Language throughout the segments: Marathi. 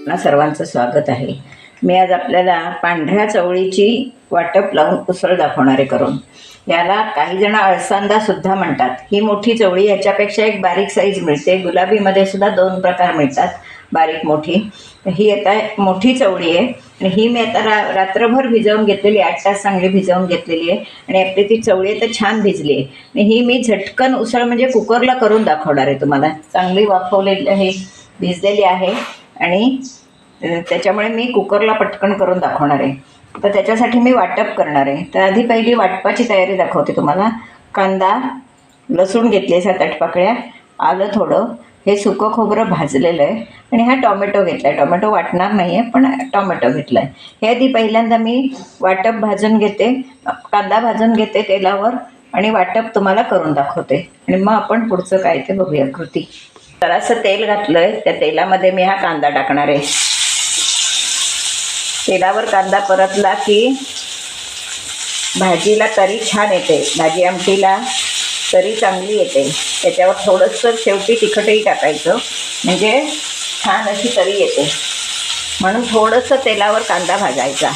आपणा सर्वांचं स्वागत आहे. मी आज आपल्याला पांढऱ्या चवळीची वाटप लावून उसळ दाखवणार आहे करून. याला काही जण अळसांदा सुद्धा म्हणतात. ही मोठी चवळी याच्यापेक्षा एक बारीक साईज मिळते. गुलाबीमध्ये सुद्धा दोन प्रकार मिळतात. बारीक मोठी. ही आता मोठी चवळी आहे. आणि ही मी आता रा रात्रभर भिजवून घेतलेली आहे, आठ तास चांगली भिजवून घेतलेली आहे. आणि आपली ती चवळी तर छान भिजली आहे. आणि ही मी झटकन उसळ म्हणजे कुकरला करून दाखवणार आहे तुम्हाला. चांगली वाफवलेली हे भिजलेली आहे. आणि त्याच्यामुळे मी कुकरला पटकन करून दाखवणार आहे. तर त्याच्यासाठी मी वाटप करणार आहे. तर आधी पहिली वाटपाची तयारी दाखवते तुम्हाला. कांदा लसूण घेतले सात आठ पाकळ्या आलं थोडं. हे सुकं खोबरं भाजलेलं आहे. आणि हा टॉमॅटो घेतला आहे टॉमॅटो वाटणार नाही आहे पण टॉमॅटो घेतला आहे हे आधी पहिल्यांदा मी वाटप भाजून घेते. कांदा भाजून घेते तेलावर. आणि वाटप तुम्हाला करून दाखवते. आणि मग आपण पुढचं काय ते बघूया. कृती. जरासं तेल घातलं आहे त्या तेलामध्ये मी हा कांदा टाकणार आहे. तेलावर कांदा परतला की भाजीला तरी छान येते. भाजी आमटीला तरी चांगली येते. त्याच्यावर थोडंसं शेवटी तिखटही टाकायचं. म्हणजे छान अशी तरी येते. म्हणून थोडंसं तेलावर कांदा भाजायचा.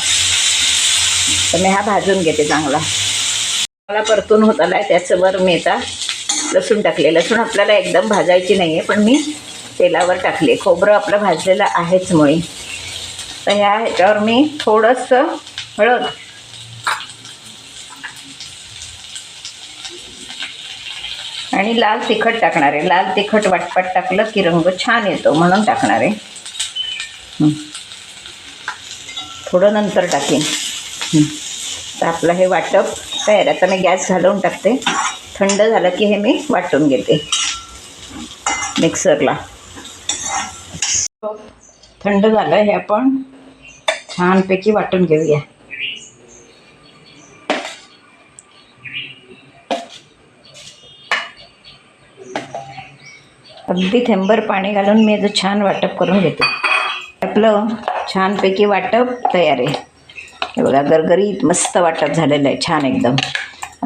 तर मी हा भाजून घेते चांगला. मला परतून होत आला आहे त्याच्यावर मी आता लसूण टाकले. लसूण आपल्याला एकदम भाजायची नाही आहे पण मी तेलावर टाकले. खोबरं आपलं भाजलेलं आहेच मुळे. तर ह्या ह्याच्यावर मी थोडंसं हळद. आणि लाल तिखट टाकणार आहे. लाल तिखट वाटपाट टाकलं की रंग छान येतो म्हणून टाकणार आहे. थोडं नंतर टाकेन. तर आपलं हे वाटप तयार आता मी गॅस घालवून टाकते. थंड झालं की हे मी वाटून घेते. मिक्सरला. थंड झालं हे आपण छानपैकी वाटून घेऊया. अगदी थेंबर पाणी घालून मी याचं छान वाटप करून घेते. आपलं छानपैकी वाटप तयार आहे. हे बघा गरगरीत मस्त वाटप झालेलं आहे छान एकदम.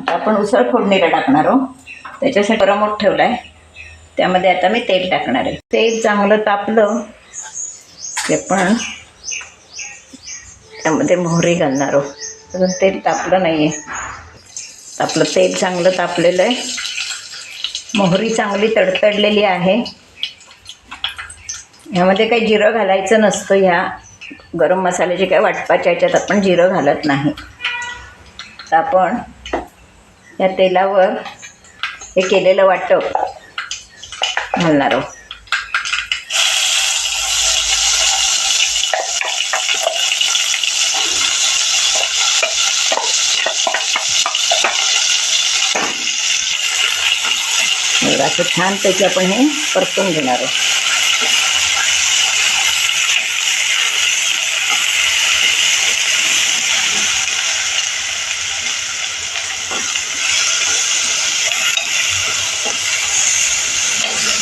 आता आपण उसळ फोडणीला टाकणार आहोत. त्याच्यासाठी रमोट ठेवला आहे त्यामध्ये आता मी तेल टाकणार आहे. तेल चांगलं तापलं की आपण त्यामध्ये मोहरी घालणार आहोत. अजून तेल तापलं नाही आहे आपलं तेल चांगलं तापलेलं आहे. मोहरी चांगली तडतडलेली आहे. ह्यामध्ये काही जिरं घालायचं नसतं ह्या गरम मसाल्याचे. काय वाटपाच्या ह्याच्यात आपण जिरं घालत नाही. तर आपण या तेलावर हे केलेलं वाटप घालणार आहोत. असं छानपैकी आपण हे परतून घेणार आहोत.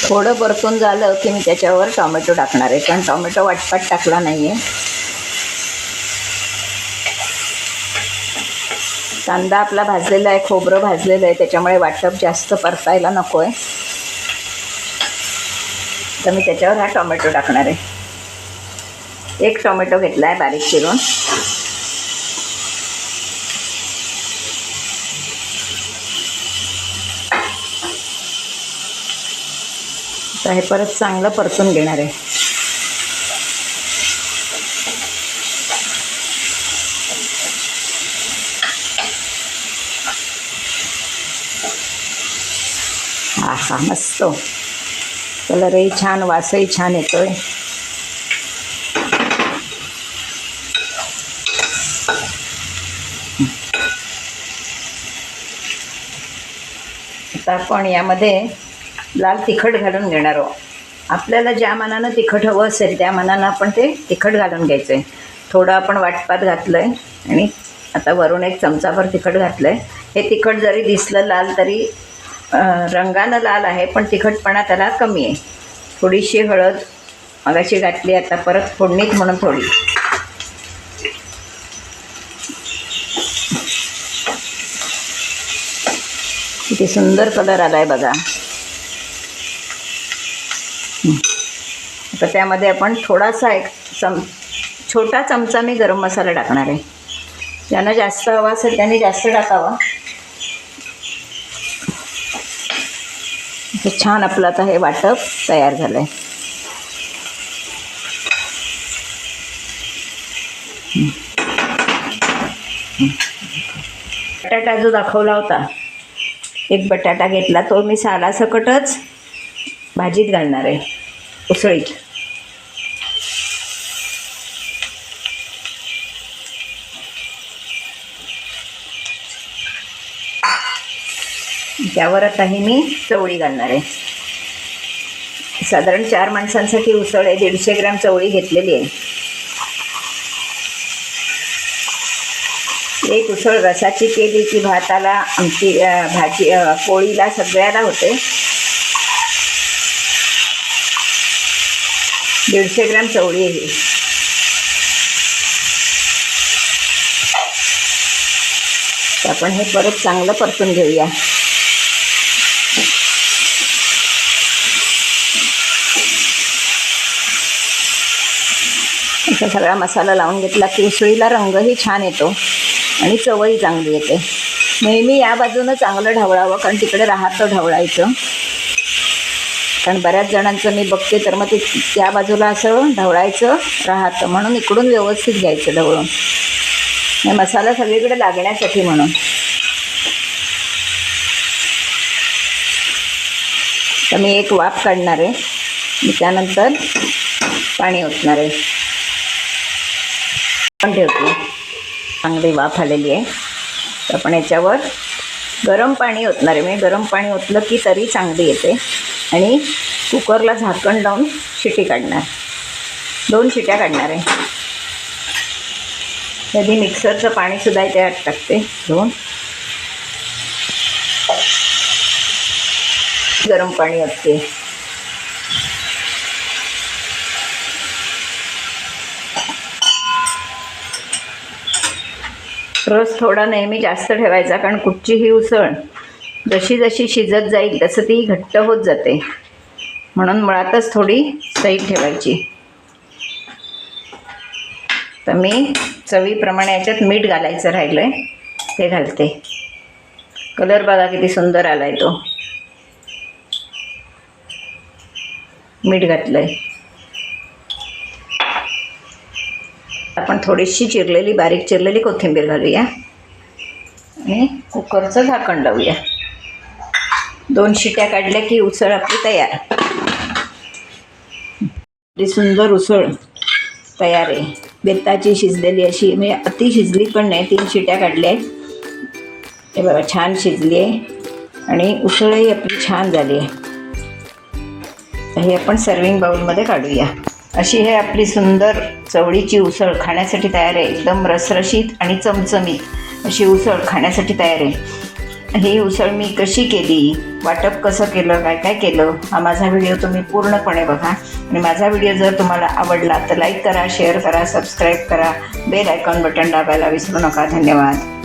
थोडं परतून झालं की मी त्याच्यावर टॉमॅटो टाकणार आहे. कारण टॉमॅटो वाटपाट टाकला नाही आहे कांदा आपला भाजलेला आहे खोबरं भाजलेलं आहे. त्याच्यामुळे वाटप जास्त परतायला नको आहे तर मी त्याच्यावर हा टॉमॅटो टाकणार आहे. एक टॉमॅटो घेतला आहे बारीक चिरून. तर हे परत चांगलं परतून घेणार आहे. हा हा मस्त. कलरही छान वासही छान येतोय. आता आपण यामध्ये लाल तिखट घालून घेणार आहोत आपल्याला ज्या मनानं तिखट हवं असेल त्या मनानं आपण ते तिखट घालून घ्यायचं आहे थोडं आपण वाटपात घातलं आहे आणि आता वरून एक चमचाभर तिखट घातलं आहे हे तिखट जरी दिसलं लाल तरी रंगानं लाल आहे पण तिखटपणा त्याला कमी आहे. थोडीशी हळद मगाशी घातली आता परत फोडणीत म्हणून थोडी. किती सुंदर कलर आला आहे बघा. तर त्यामध्ये आपण थोडासा एक चम छोटा चमचा मी गरम मसाला टाकणार आहे. ज्यांना जास्त हवा असेल त्याने जास्त टाकावा. छान आपलं आता हे वाटप तयार झालं आहे बटाटा जो दाखवला होता एक बटाटा घेतला तो मी सालासकटच भाजीत घालणार आहे उसळीत. त्यावर आता मी चवळी घालणार आहे. साधारण चार माणसांसाठी उसळ आहे दीडशे ग्रॅम चवळी घेतलेली आहे. एक उसळ रसाची केली की भाताला आमची भाजी पोळीला सगळ्याला होते. दीडशे ग्रॅम चवळी आहे तर आपण हे परत चांगलं परतून घेऊया. असा सगळा मसाला लावून घेतला. की उसळीला रंगही छान येतो. आणि चवही चांगली येते. नेहमी या बाजूनं चांगलं ढवळावं कारण तिकडे राहतं ढवळायचं. कारण बऱ्याच जणांचं मी बघते तर मग ते त्या बाजूला असं ढवळायचं राहतं. म्हणून इकडून व्यवस्थित घ्यायचं ढवळून. मसाला सगळीकडे लागण्यासाठी म्हणून. तर मी एक वाफ काढणार. आहे मी त्यानंतर पाणी ओतणार. आहे ठेवते चांगली वाफ आलेली आहे. तर आपण याच्यावर गरम पाणी ओतणार आहे. मी गरम पाणी ओतलं की तरी चांगली येते. आणि कुकरला झाकण लावून शिटी काढणार. दोन शिट्या काढणार आहे. कधी मिक्सरचं पाणीसुद्धा त्यात टाकते. दोन. गरम पाणी असते रस थोडा नेहमी जास्त ठेवायचा कारण कुठचीही उसळ जशी जशी शिजत जाईल तसं ती घट्ट होत जाते. म्हणून मुळातच थोडी सैल ठेवायची. तर मी चवीप्रमाणे याच्यात मीठ घालायचं राहिलं आहे ते घालते. कलर बघा किती सुंदर आला आहे तो. मीठ घातलं आहे आपण थोडीशी चिरलेली बारीक चिरलेली कोथिंबीर घालूया. आणि कुकरचं झाकण लावूया. दोन शिट्या काढल्या की उसळ आपली तयार. सुंदर उसळ तयार आहे. बेताची शिजलेली अशी म्हणजे अति शिजली पण नाही तीन शिट्या काढल्या आहेत. हे बघा छान शिजली आहे. आणि उसळही आपली छान झाली आहे. हे आपण सर्विंग बाउलमध्ये काढूया. अशी हे आपली सुंदर चवळीची उसळ खाण्यासाठी तयार आहे. एकदम रसरशीत आणि चमचमीत अशी उसळ खाण्यासाठी तयार आहे. ही उसळ मी कशी केली? वाटप कसं केलं? काय काय केलं? हा माझा व्हिडिओ तुम्ही पूर्णपणे बघा. आणि माझा व्हिडिओ जर तुम्हाला आवडला तर लाईक करा शेअर करा सबस्क्राईब करा. बेल आयकॉन बटन दाबायला विसरू नका. धन्यवाद.